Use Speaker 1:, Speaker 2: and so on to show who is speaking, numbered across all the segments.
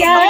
Speaker 1: Yeah.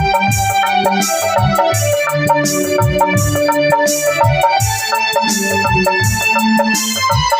Speaker 1: Thank you.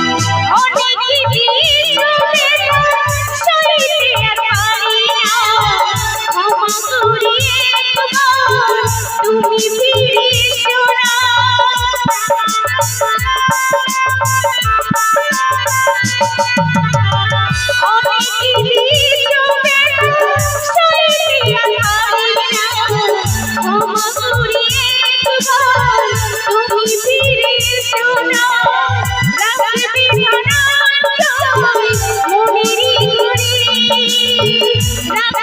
Speaker 1: অনেক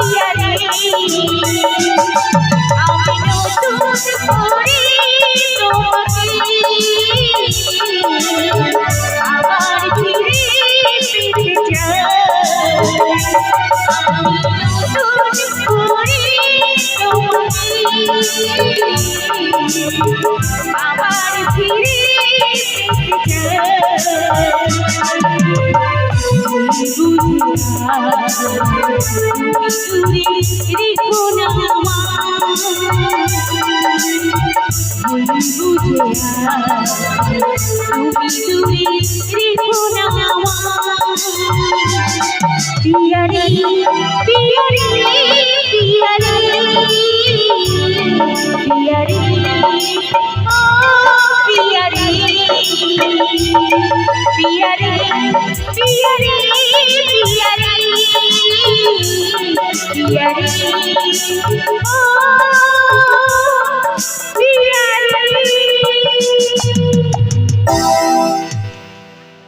Speaker 1: পিয়ারি না পিয়ারি পিয়ারি পিয়ারি পিয়ারি পিয়ারি পিয়ারি পিয়ারি পিয়ারি পিয়ারি